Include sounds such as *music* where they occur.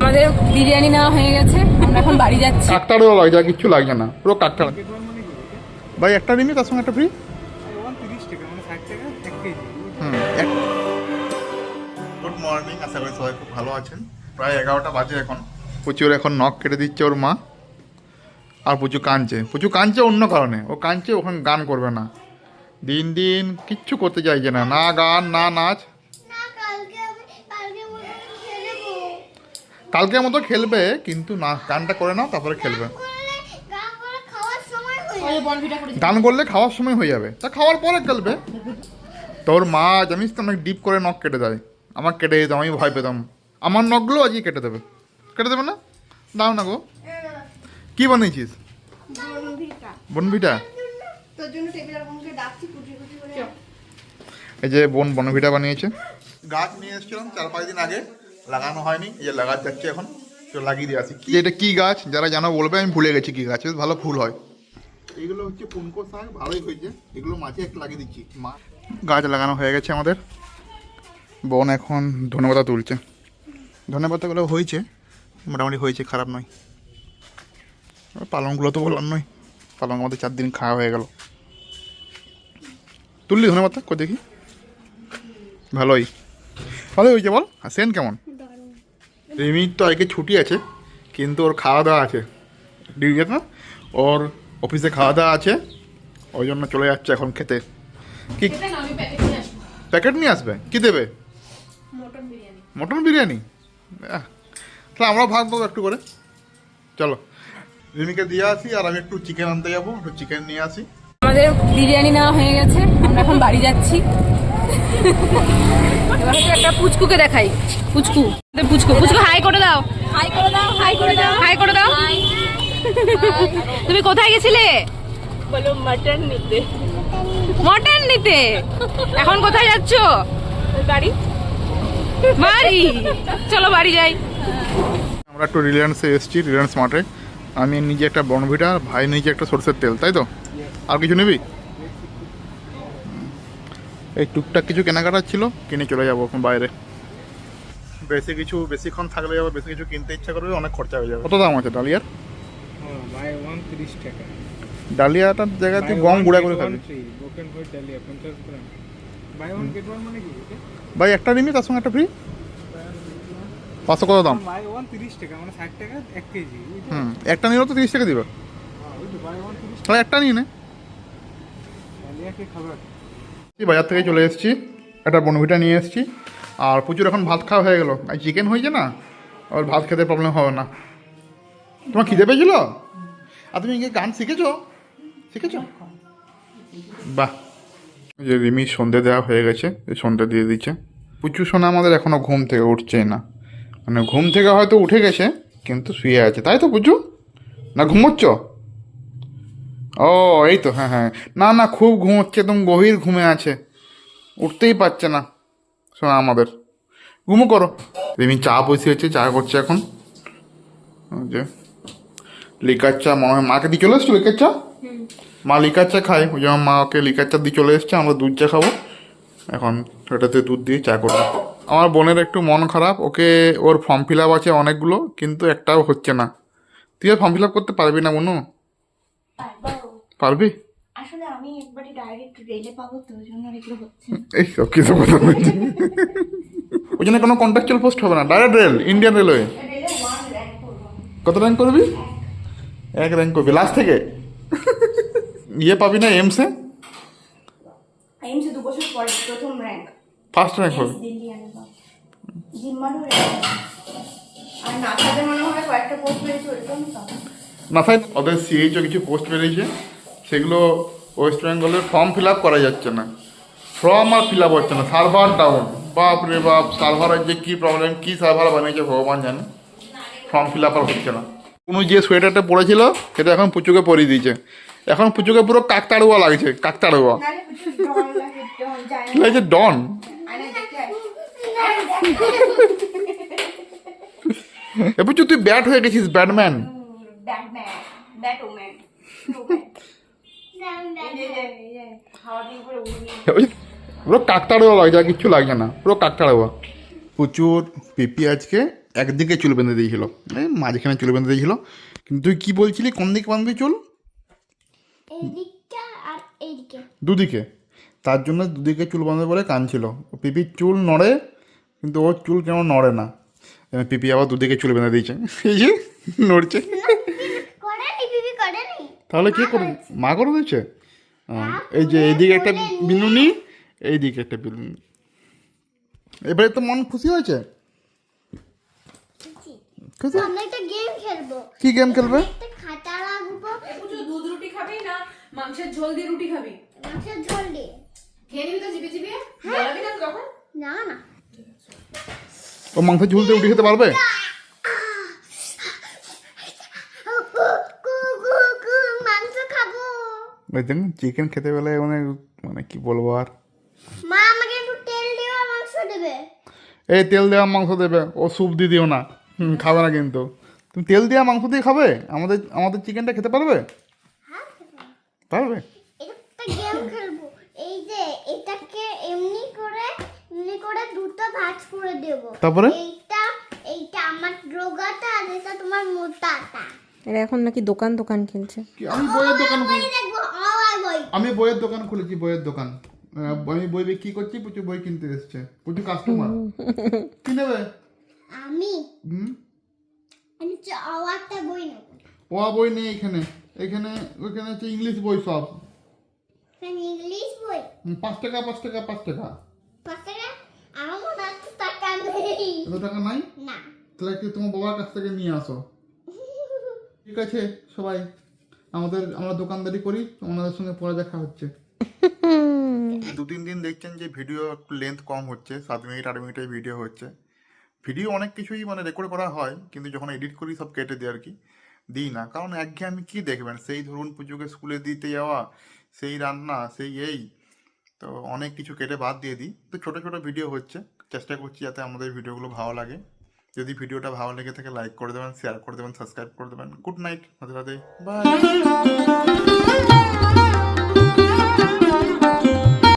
আমাদের বিরিয়ানি নেওয়া হয়ে গেছে আমরা এখন বাড়ি যাচ্ছি। কাকটারও না। পুরো কাকটার ভাই একটা নিবি তার সঙ্গে একটা ফ্রি গুড মর্নিং আশা করি সবাই খুব ভালো আছেন। প্রায় এগারোটা বাজে এখন। প্রচুর এখন নখ কেটে দিচ্ছে ওর মা। আর প্রচুর কাঁদছে। প্রচুর কাঁদছে অন্য কারণে। ও কাঁদছে ওখানে গান করবে না। দিন দিন কিচ্ছু করতে চাইছে না। না গান না নাচ। কালকে আমি কালকে খেলব। কালকের মতো খেলবে কিন্তু না গানটা করে নাও তারপরে খেলবে। গান হয়ে করলে খাওয়ার সময় হয়ে যাবে। তা খাওয়ার পরে খেলবে। তোর মা জানিস তো অনেক ডিপ করে নখ কেটে দেয়। আমার কেটে যেতাম আমি ভয় পেতাম। আমার নখগুলো আজকে কেটে দেবে। কেটে দেবে না? দাও না গো। কি বানিয়েছিস? বনভিটা তোর জন্য টেবিলের বনকে ডাকছি কুচি কুচি করে এই যে বোন বনভিটা বানিয়েছে। গাছ নিয়ে এসেছিলাম চার পাঁচ দিন আগে লাগানো হয়নি এই যে লাগাতে যাচ্ছে এখন তো লাগিয়ে দিয়ে আসি। কি এটা কি গাছ? যারা জানো বলবে আমি ভুলে গেছি কি গাছ বেশ ভালো ফুল হয়। এগুলো হচ্ছে পুনকো শাক ভালোই হয়েছে। এগুলো মাঝে একটু লাগিয়ে দিচ্ছি। মা গাছ লাগানো হয়ে গেছে আমাদের। বোন এখন ধনেপাতা তুলছে। ধনেপাতাগুলো হয়েছে মোটামুটি হয়েছে খারাপ নয়। পালংগুলো তো বললাম নয়। পালং আমাদের চার দিন খাওয়া হয়ে গেল। তুললি ধনেপাতা কই দেখি। ভালোই। ভালোই হয়েছে বল। আর সেন কেমন? রিমির তো আজকে ছুটি আছে কিন্তু ওর খাওয়া দাওয়া আছে। ডিউটি না? ওর অফিসে খাওয়া দাওয়া আছে ওই জন্য চলে যাচ্ছে এখন খেতে। কি? প্যাকেট নিয়ে আসব। কি দেবে? মটন বিরিয়ানি। তাহলে আমরাও ভাগ দেবো একটু করে। চলো। রিমিকে দিয়ে আসি আর আমি একটু চিকেন আনতে যাব। একটু চিকেন নিয়ে আসি। আমাদের বিরিয়ানি নেওয়া হয়ে গেছে আমরা এখন বাড়ি যাচ্ছি। এবার হচ্ছে একটা পুচকুকে দেখাই। পুচকু পুচকু পুচকু হাই করে দাও। হাই করে দাও হাই করে দাও। হাই করে দাও। তুমি কোথায় গেছিলে? বলো মটন নিতে। মটন নিতে? এখন কোথায় যাচ্ছ? বাড়ি। বাড়ি? চলো বাড়ি যাই। আমরা একটু রিলায়েন্সে এসেছি রিলায়েন্স মার্টে। আমি নিজে একটা বনভিটা আর ভাই নিজে একটা সরষের তেল তাই তো? আর কিছু নিবি? এই টুকটাক কিছু কেনাকাটা ছিল কিনে চলে যাব এখন বাইরে। বেশি কিছু বেশিক্ষণ থাকলে যাব বেশি কিছু কিনতে ইচ্ছা করবে অনেক খরচা হয়ে যাবে। কত দাম আছে ডালিয়ার? বাই ওয়ান তিরিশ টাকা। ডালিয়াটার জায়গায় তুই গম গুঁড়া করে খাবি। ডালিয়া পঞ্চাশ বাই ওয়ান মানে কি ভাই একটা নিবি তার সঙ্গে একটা ফ্রি পাঁচশো কত দাম? তিরিশ টাকা মানে হুম একটা নিলেও তো তিরিশ টাকা দিবে। ওই তো বাই ওয়ান তিরিশ তাহলে একটা নিয়ে নে ডালিয়া কে খাবার এই বাজার থেকে চলে এসেছি, একটা বনভিটা নিয়ে এসেছি। আর প্রচুর এখন ভাত খাওয়া হয়ে গেলো। আর চিকেন হয়েছে না? আর ভাত খেতে প্রবলেম হবে না। তোমার খিদে পেয়েছিল? আর তুমি গান শিখেছো? শিখেছো? বাহ। যে রিমি সন্ধে দেওয়া হয়ে গেছে সন্ধে দিয়ে দিচ্ছে। পুচু সোনা আমাদের এখনও ঘুম থেকে উঠছেই না। মানে ঘুম থেকে হয়তো উঠে গেছে, কিন্তু শুয়ে আছে। তাই তো পুচু? না ঘুমোচ্ছ? ও এই তো হ্যাঁ হ্যাঁ। না না খুব ঘুম হচ্ছে একদম গভীর ঘুমে আছে। উঠতেই পারছে না শোনা আমাদের। ঘুমো করো। রিমি চা বসিয়েছে চা করছে এখন। যে লিকার চা মনে হয় মাকে দিয়ে চলে এসছো লিকার চা? মা লিকার চা খায় ওই জন্য মা ওকে লিকার চা দিয়ে চলে এসছে আমরা দুধ চা খাব। এখন ওটাতে দুধ দিয়ে চা করব। আমার বোনের একটু মন খারাপ ওকে ওর ফর্ম ফিল আপ আছে অনেকগুলো কিন্তু একটাও হচ্ছে না। তুই ফর্ম ফিল আপ করতে পারবি না মনু? পারব। পারবি আসলে আমি একবারই ডাইরেক্ট রেলে পাবো তো জন্য এগুলো হচ্ছে এই সব কিছু কথা ওই জন্য কোনো কন্ট্রাকচুয়াল পোস্ট হবে না। ডাইরেক্ট রেল ইন্ডিয়ান রেলওয়ে কত র্যাঙ্ক করবি? এক। র্যাঙ্ক করবি। লাস্ট থেকে। ইয়ে পাবি না এমসে এইমসে দু বছর পরে প্রথম র্যাঙ্ক ফার্স্ট র্যাঙ্ক হবে। আর মনে হয় কয়েকটা পোস্ট ওদের সিএইচও কিছু পোস্ট বেরিয়েছে? সেগুলো ওয়েস্ট বেঙ্গলের ফর্ম ফিল করা যাচ্ছে না। ফর্ম আর ফিল হচ্ছে না। সার্ভার ডাউন বাপ রে বাপ সার্ভারের যে কী প্রবলেম কী সার্ভার বানিয়েছে ভগবান জানে। ফর্ম ফিল আর হচ্ছে না। কোনো যে সোয়েটারটা পরেছিল সেটা এখন পুচুকে পরিয়ে দিয়েছে। এখন পুচুকে পুরো কাকতাড়ুয়া লাগছে কাকতাড়ুয়া। লাগছে? ডন এ পুচু, তুই ব্যাট হয়ে গেছিস ব্যাটম্যান ব্যাটম্যান ব্যাটম্যান পুরো কাকতাড়ুয়া লাগছে আর কিচ্ছু লাগছে না। পুরো কাকতাড়ুয়া প্রচুর পিপি আজকে একদিকে চুল বেঁধে দিয়েছিল। এই মাঝখানে চুল বেঁধে দিয়েছিল। কিন্তু তুই কী বলছিলি কোন দিকে বাঁধবি চুল? এইদিকটা আর এইদিকে। দুদিকে। তার জন্য দুদিকে চুল বাঁধবে বলে কাঁদছিল। পিপির চুল নড়ে কিন্তু ওর চুল কেন নড়ে না। পিপি আবার দুদিকে চুল বেঁধে দিয়েছে। এই যে নড়ছে তাহলে কে করে মা করে দিয়েছে? এই যে এইদিকে একটা বিনুনি এইদিকে একটা বিনুনি। এবারে তো মন খুশি হয়েছে? খুশি। আমরা একটা গেম খেলব। কি গেম খেলবে? একটা খাতা রাখব। পুজো দুধ রুটি খাবি না মাংসের ঝোল দিয়ে রুটি খাবি? মাছের ঝোল দিয়ে। খেয়ে নিবি তো চিপে চিপে না তখন? না না। ও মাংস ঝুলতে উঠে খেতে পারবে কু কু কু মাংস খাব ওই দেখুন চিকেন খেতে গেলে মানে মানে কি বলব আর? মা আমাকে একটু তেল দেওয়া মাংস দেবে? এই তেল দেওয়া মাংস দেবে ও স্যুপ দিয়ে দিও না। হুম, খাবে না কিন্তু। তুমি তেল দেওয়া মাংস দিয়ে খাবে? আমাদের আমাদের চিকেনটা খেতে পারবে? পারবে। গেম খেলব। এই যে এটাকে এমনি করে এমনি করে দুটো ভাঁজ করে দেব। তারপরে? এইটা এইটা আমার রোগাটা আর এটা তোমার মোটাটা। এরা এখন নাকি দোকান দোকান খেলছে। কি আমি বইয়ের দোকান আমি বইয়ের দোকান খুলেছি বইয়ের দোকান। আমি বই বিক্রি করছি প্রচুর বই কিনতে এসছে। প্রচুর কাস্টমার *laughs* কি নেবে? আমি? হুম? আমি হচ্ছে বই নেব। ও বই নেই এখানে। এখানে ওইখানে হচ্ছে ইংলিশ বই সব। ইংলিশ বই? পাঁচ টাকা পাঁচ টাকা পাঁচ টাকা। পাঁচ টাকা? আমার টাকা নেই। টাকা নাই? না। তাহলে কি তোমার বাবার কাছ থেকে নিয়ে আসো? ঠিক আছে, সবাই, আমাদের, আমরা দোকানদারি করি, ওনাদের সঙ্গে পরে দেখা হচ্ছে। দু তিন দিন দেখছেন যে ভিডিও একটু লেন্থ কম হচ্ছে, সাত মিনিট, আট মিনিটের ভিডিও হচ্ছে। ভিডিও অনেক কিছুই মানে রেকর্ড করা হয়, কিন্তু যখন এডিট করি সব কেটে দিই আর কি। দিই না, কারণ একঘেয়ে আমি কী দেখবেন? সেই ধরুন পুজোকে স্কুলে দিতে যাওয়া, সেই রান্না, সেই এই, তো অনেক কিছু কেটে বাদ দিয়ে দিই। তো ছোটো ছোটো ভিডিও হচ্ছে, চেষ্টা করছি যাতে আমাদের ভিডিওগুলো ভালো লাগে। যদি ভিডিওটা ভালো লেগে থাকে লাইক করে দেবেন শেয়ার করে দেবেন সাবস্ক্রাইব করে দেবেন। গুড নাইট রাতে বাই